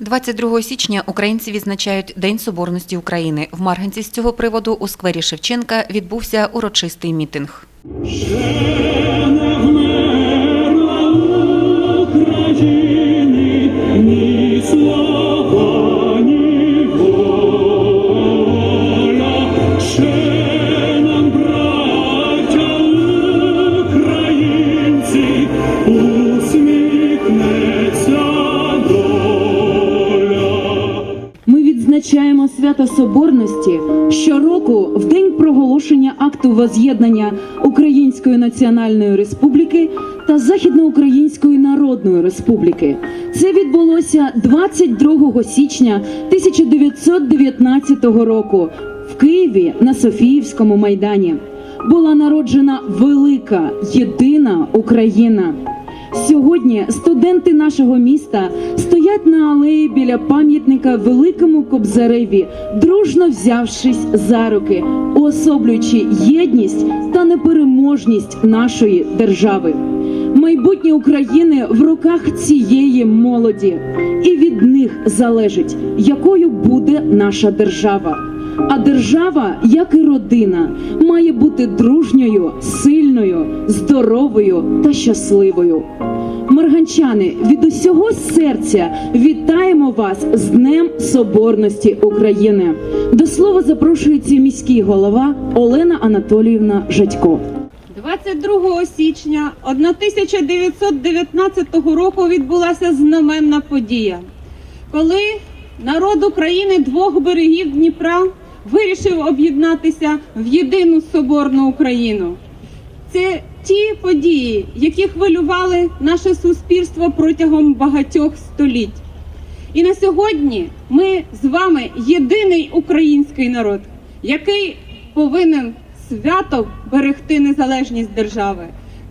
22 січня українці відзначають День Соборності України. В Марганці з цього приводу у сквері Шевченка відбувся урочистий мітинг. Відзначаємо свято Соборності щороку в день проголошення акту воз'єднання Української Національної Республіки та Західноукраїнської Народної Республіки. Це відбулося 22 січня 1919 року в Києві на Софіївському майдані. Була народжена велика єдина Україна. Сьогодні студенти нашого міста стоять на алеї біля пам'ятника великому Кобзареві, дружно взявшись за руки, уособлюючи єдність та непереможність нашої держави. Майбутнє України в руках цієї молоді, і від них залежить, якою буде наша держава. А держава, як і родина, має бути дружньою, сильною, здоровою та щасливою. Марганчани, від усього серця вітаємо вас з Днем Соборності України. До слова запрошується міський голова Олена Анатоліївна Жадько. 22 січня 1919 року відбулася знаменна подія, коли народ України двох берегів Дніпра вирішив об'єднатися в єдину соборну Україну. Це ті події, які хвилювали наше суспільство протягом багатьох століть. І на сьогодні ми з вами єдиний український народ, який повинен свято берегти незалежність держави,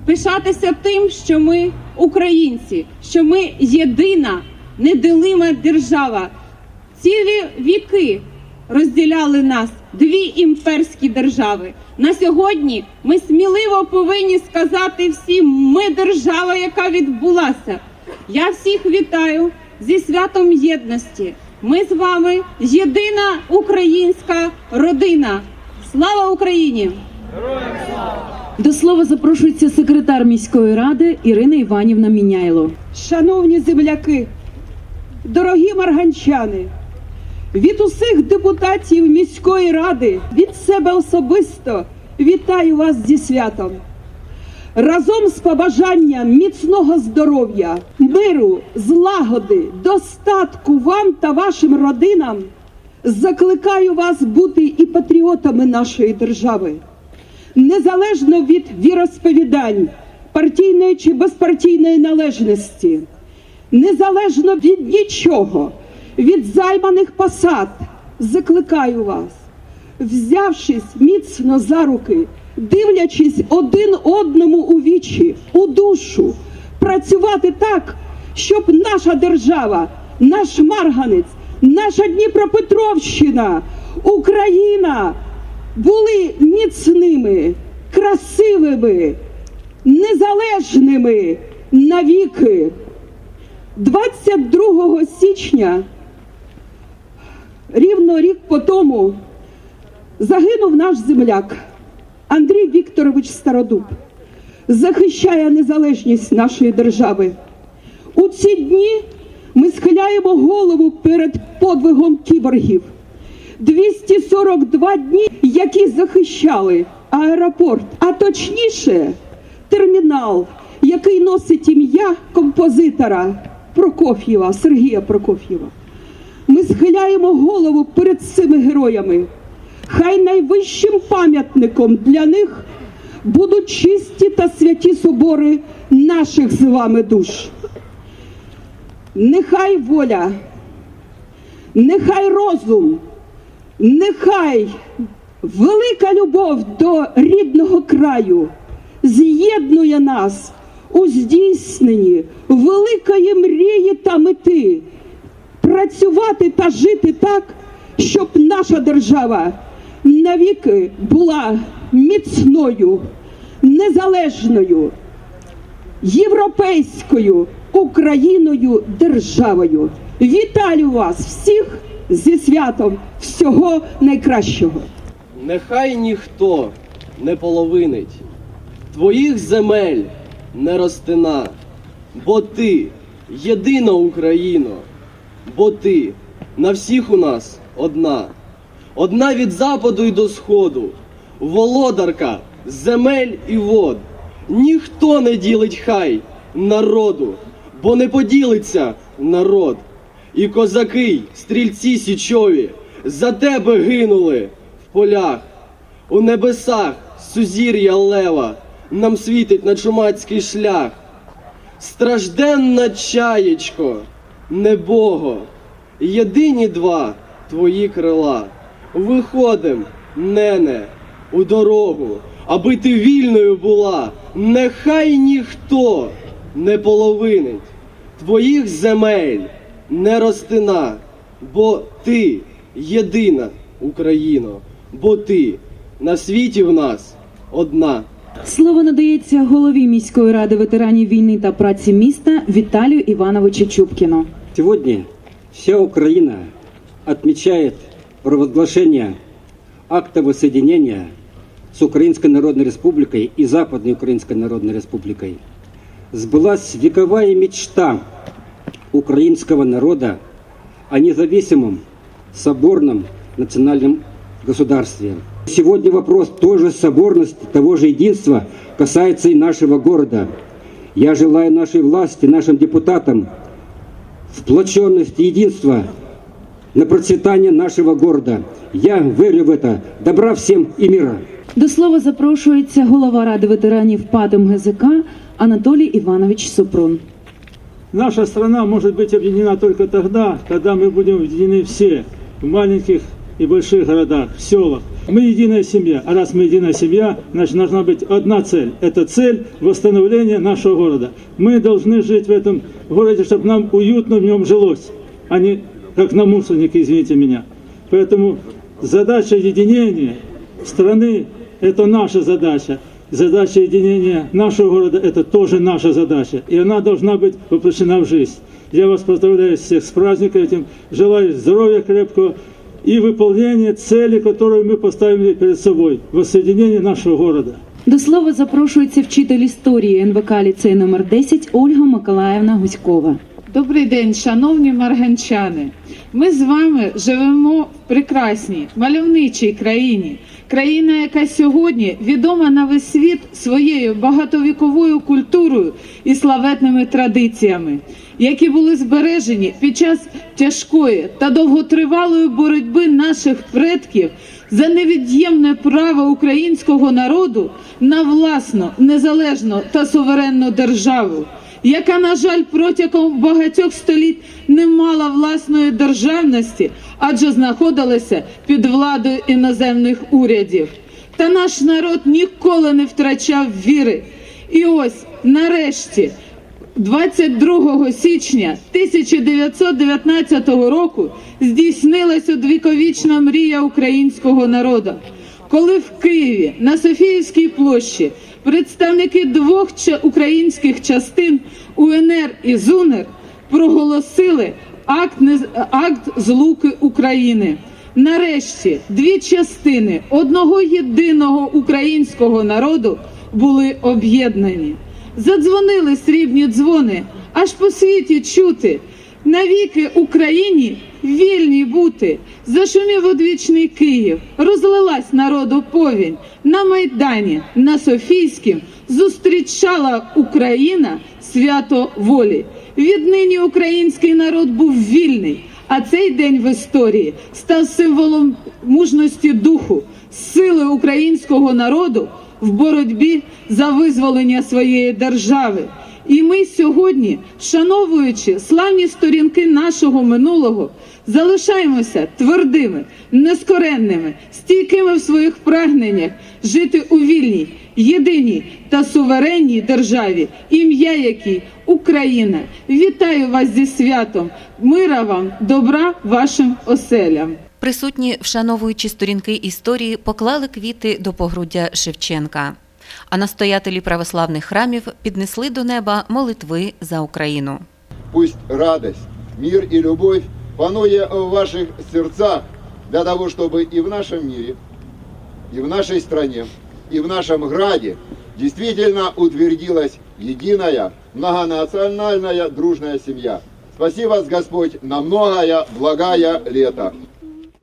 пишатися тим, що ми українці, що ми єдина неделима держава. Цілі віки розділяли нас дві імперські держави. На сьогодні ми сміливо повинні сказати всім: ми держава, яка відбулася. Я всіх вітаю зі святом єдності. Ми з вами єдина українська родина. Слава Україні! До слова запрошується секретар міської ради Ірина Іванівна Міняйло. Шановні земляки, дорогі марганчани, від усіх депутатів міської ради, від себе особисто вітаю вас зі святом. Разом з побажанням міцного здоров'я, миру, злагоди, достатку вам та вашим родинам закликаю вас бути і патріотами нашої держави незалежно від віросповідань, партійної чи безпартійної належності, незалежно від нічого, від займаних посад, закликаю вас, взявшись міцно за руки, дивлячись один одному у вічі, у душу, працювати так, щоб наша держава, наш Марганець, наша Дніпропетровщина, Україна були міцними, красивими, незалежними навіки. 22 січня, рівно рік по тому, загинув наш земляк Андрій Вікторович Стародуб, захищає незалежність нашої держави. У ці дні ми схиляємо голову перед подвигом кіборгів. 242 дні, які захищали аеропорт, а точніше термінал, який носить ім'я композитора Прокоф'єва, Сергія Прокоф'єва. Ми схиляємо голову перед цими героями. Хай найвищим пам'ятником для них будуть чисті та святі собори наших з вами душ. Нехай воля, нехай розум, нехай велика любов до рідного краю з'єднує нас у здійсненні великої мрії та мети працювати та жити так, щоб наша держава навіки була міцною, незалежною, європейською Україною державою. Вітаю вас всіх зі святом всього найкращого. Нехай ніхто не половинить твоїх земель не розтина, бо ти єдина Україно, бо ти на всіх у нас одна, одна від западу й до сходу, володарка земель і вод. Ніхто не ділить хай народу, бо не поділиться народ. І козаки, стрільці січові, за тебе гинули в полях, у небесах сузір'я лева, нам світить на чумацький шлях. Стражденна чаєчко, небого, єдині два твої крила. Виходим, нене, у дорогу, аби ти вільною була, нехай ніхто не половинить твоїх земель не розтина, бо ти єдина Україно, бо ти на світі в нас одна. Слово надається голові міської ради ветеранів війни та праці міста Віталію Івановичу Чубкіну. Сегодня вся Украина отмечает провозглашение акта воссоединения с Украинской Народной Республикой и Западной Украинской Народной Республикой. Сбылась вековая мечта украинского народа о независимом, соборном национальном государстве. Сегодня вопрос той же соборности, того же единства касается и нашего города. Я желаю нашей власти, нашим депутатам сплоченность, единство на процветание нашего города. Я верю в это. Добра всем и мира. До слова запрошується голова ради ветеранів ПАТ МГЗК Анатолій Іванович Супрун. Наша страна может быть объединена только тогда, когда мы будем объединены все в маленьких и больших городах, в селах. Мы единая семья, а раз мы единая семья, значит должна быть одна цель. Это цель восстановления нашего города. Мы должны жить в этом городе, чтобы нам уютно в нем жилось, а не как на мусорнике, извините меня. Поэтому задача единения страны – это наша задача. Задача единения нашего города – это тоже наша задача. И она должна быть воплощена в жизнь. Я вас поздравляю всех с праздником этим. Желаю здоровья крепкого и выполнение цели, которую мы поставили перед собой – воссоединение нашего города. До слова запрошується вчитель історії НВК ліцей номер 10 Ольга Миколаївна Гуськова. Добрий день, шановні марганчани. Ми з вами живемо в прекрасній, мальовничій країні. Країна, яка сьогодні відома на весь світ своєю багатовіковою культурою і славетними традиціями, які були збережені під час тяжкої та довготривалої боротьби наших предків за невід'ємне право українського народу на власну, незалежну та суверенну державу яка, на жаль, протягом багатьох століть не мала власної державності, адже знаходилася під владою іноземних урядів. Та наш народ ніколи не втрачав віри. І ось нарешті. 22 січня 1919 року здійснилась одвіковічна мрія українського народу, коли в Києві на Софіївській площі представники двох українських частин УНР і ЗУНР проголосили акт, акт злуки України. Нарешті дві частини одного єдиного українського народу були об'єднані. Задзвонили срібні дзвони, аж по світі чути. Навіки Україні вільні бути. Зашумів одвічний Київ, розлилась народу повінь. На Майдані, на Софійськім зустрічала Україна свято волі. Віднині український народ був вільний. А цей день в історії став символом мужності духу, сили українського народу в боротьбі за визволення своєї держави. І ми сьогодні, вшановуючи славні сторінки нашого минулого, залишаємося твердими, нескоренними, стійкими в своїх прагненнях жити у вільній, єдиній та суверенній державі, ім'я якій Україна. Вітаю вас зі святом, мира вам, добра вашим оселям. Присутні, вшановуючи сторінки історії, поклали квіти до погруддя Шевченка. А настоятелі православних храмів піднесли до неба молитви за Україну. Пусть радость мир и любовь пануя в ваших сердцах, для того, чтобы и в нашем мире, и в нашей стране, и в нашем граде действительно утвердилась единая, многонациональная, дружная семья. Спаси вас, Господь, на многое благое лето.